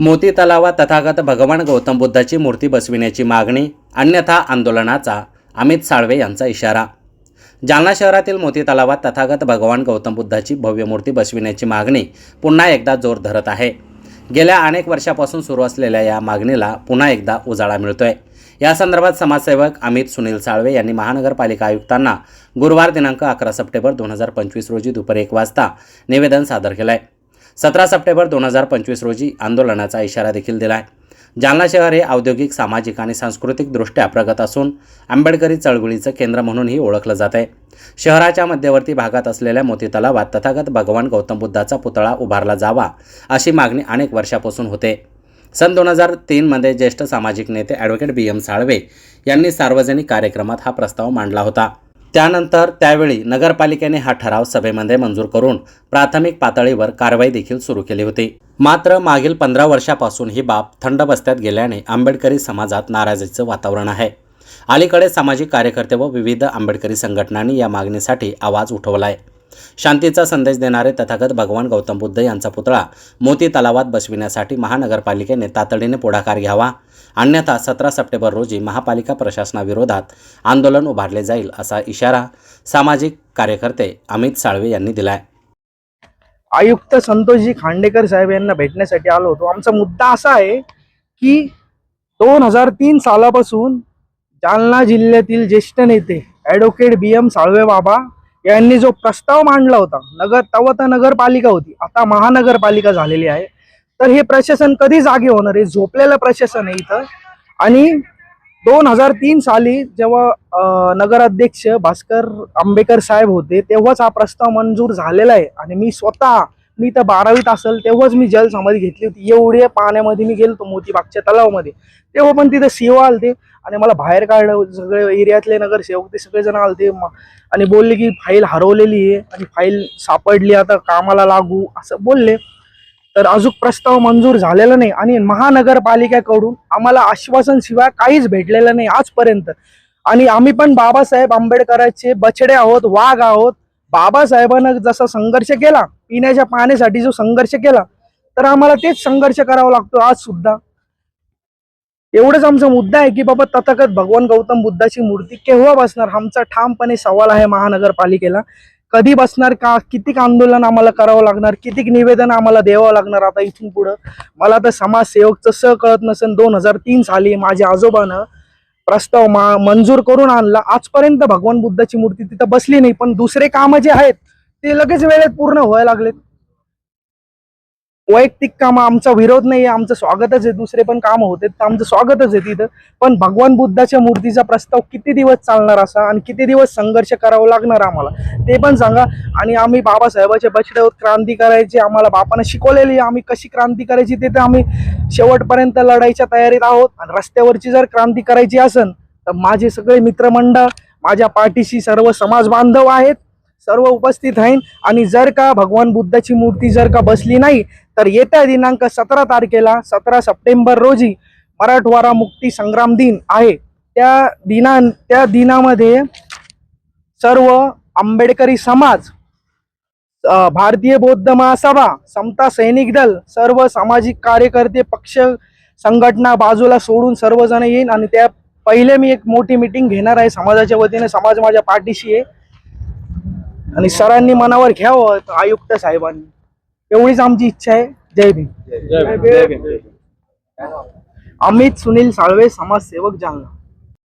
मोती तलावात तथागत भगवान गौतम बुद्धाची मूर्ती बसविण्याची मागणी अन्यथा आंदोलनाचा अमित साळवे यांचा इशारा. जालना शहरातील मोती तलावात तथागत भगवान गौतम बुद्धाची भव्य मूर्ती बसविण्याची मागणी पुन्हा एकदा जोर धरत आहे. गेल्या अनेक वर्षापासून सुरू असलेल्या या मागणीला पुन्हा एकदा उजाळा मिळतोय. या संदर्भात समाजसेवक अमित सुनील साळवे यांनी महानगरपालिका आयुक्तांना गुरुवार दिनांक अकरा सप्टेंबर दोन हजार पंचवीस रोजी दुपारी एक वाजता निवेदन सादर केलं आहे सतरा सप्टेंबर दोन हजार पंचवीस रोजी आंदोलनाचा इशारा देखील दिला आहे जालना शहर हे औद्योगिक सामाजिक आणि सांस्कृतिकदृष्ट्या प्रगत असून आंबेडकरी चळवळीचं केंद्र म्हणूनही ओळखलं जात आहे. शहराच्या मध्यवर्ती भागात असलेल्या मोती तलावात तथागत भगवान गौतम बुद्धाचा पुतळा उभारला जावा अशी मागणी अनेक वर्षापासून होते. सन दोन हजार तीनमध्ये ज्येष्ठ सामाजिक नेते ॲडव्होकेट बी एम साळवे यांनी सार्वजनिक कार्यक्रमात हा प्रस्ताव मांडला होता. त्यानंतर त्यावेळी नगरपालिकेने हा ठराव सभेमध्ये मंजूर करून प्राथमिक पातळीवर कारवाई देखील सुरू केली होती. मात्र मागील पंधरा वर्षापासून ही बाब थंड बस्त्यात गेल्याने आंबेडकरी समाजात नाराजीचं वातावरण आहे. अलीकडे सामाजिक कार्यकर्ते व विविध आंबेडकरी संघटनांनी या मागणीसाठी आवाज उठवला आहे शांतीचा संदेश देणारे तथागत भगवान गौतम बुद्ध यांचा पुतळा मोती तलावात बसविण्यासाठी महानगरपालिकेने तातडीने पुढाकार घ्यावा. अन्यथा सतरा सप्टेंबर रोजी महापालिका प्रशासनाविरोधात आंदोलन उभारले जाईल असा इशारा सामाजिक कार्यकर्ते अमित साळवे यांनी दिला आहे आयुक्त संतोषजी खांडेकर साहेब यांना भेटण्यासाठी आलो होतो. आमचा मुद्दा असा आहे की दोन हजार तीन सालापासून जालना जिल्ह्यातील ज्येष्ठ नेते ॲडव्होकेट बी एम साळवे बाबा यांनी जो प्रस्ताव मांडला होता नगर तेव्हा तर नगरपालिका होती आता महानगरपालिका झालेली आहे. तर हे प्रशासन कधी जागे होणार आहे? झोपलेलं प्रशासन आहे इथं. आणि दोन हजार तीन साली जेव्हा नगराध्यक्ष भास्कर आंबेकर साहेब होते तेव्हाच हा प्रस्ताव मंजूर झालेला आहे. आणि मी स्वतः मी तर बारावीत असेल तेव्हाच मी जलसमाधी घेतली होती. एवढे पाण्यामध्ये मी गेलो मोतीबागच्या तलावामध्ये. तेव्हा पण तिथं सेवा आलते आणि मला बाहेर काढलं. सगळे एरियातले नगरसेवक ते सगळेजण आलते. आणि बोलले की फाईल हरवलेली आहे आणि फाईल सापडली. आता कामाला लागू. असं बोलले. तर अजून प्रस्ताव मंजूर झालेला नाही. आणि महानगरपालिकेकडून आम्हाला आश्वासन शिवाय काहीच भेटलेलं नाही आजपर्यंत. आणि आम्ही पण बाबासाहेब आंबेडकरांचे बछडे आहोत वाघ आहोत. बाबासाहेबांना जसा संघर्ष केला पिण्याच्या पाण्यासाठी जो संघर्ष केला तर आम्हाला तेच संघर्ष करावा लागतो आज सुद्धा. एवढंच आमचा मुद्दा आहे की बाबा तथागत भगवान गौतम बुद्धाची मूर्ती केव्हा बसणार? आमचा ठामपणे सवाल आहे महानगरपालिकेला. कधी बसणार? का? कितीक आंदोलन आम्हाला करावं लागणार? कितीक निवेदन आम्हाला द्यावं लागणार आता इथून पुढं? मला तर समाजसेवकचं स कळत नसेल. दोन हजार तीन साली माझ्या आजोबानं प्रस्ताव मा मंजूर करून आणला. आजपर्यंत भगवान बुद्धाची मूर्ती तिथं बसली नाही पण दुसरे कामं जे आहेत ते लगेच वेळेत पूर्ण व्हायला लागलेत. वैयक्तिक कामं आमचा विरोध नाही आहे आमचं स्वागतच आहे. दुसरे पण कामं होते तर आमचं स्वागतच आहे तिथं. पण भगवान बुद्धाच्या मूर्तीचा प्रस्ताव किती दिवस चालणार असा आणि किती दिवस संघर्ष करावा लागणार आम्हाला? ते पण सांगा. आणि आम्ही बाबासाहेबाचे बछड्यावर क्रांती करायची आम्हाला बापानं शिकवलेली आहे. आम्ही कशी क्रांती करायची ते तर आम्ही शेवटपर्यंत लढाईच्या तयारीत आहोत. आणि रस्त्यावरची जर क्रांती करायची असेल तर माझे सगळे मित्रमंडळ माझ्या पाठीशी सर्व समाज बांधव आहेत. सर्व उपस्थित आहेत आणि जर का भगवान बुद्धाची मूर्ती जर का बसली नाही तर येत्या दिनांक सतरा तारखेला सतरा सप्टेंबर रोजी मराठवाडा मुक्ती संग्राम दिन आहे. त्या दिना त्या दिनामध्ये सर्व आंबेडकरी समाज भारतीय बौद्ध महासभा समता सैनिक दल सर्व सामाजिक कार्यकर्ते पक्ष संघटना बाजूला सोडून सर्वजण येईन. आणि त्या पहिले मी एक मोठी मिटिंग घेणार आहे समाजाच्या वतीने. समाज माझ्या पाठीशी आहे. आणि सरांनी मनावर घ्यावं आयुक्त साहेबांनी. एवढीच आमची इच्छा आहे. जय भीम. अमित सुनील साळवे समाजसेवक जालना.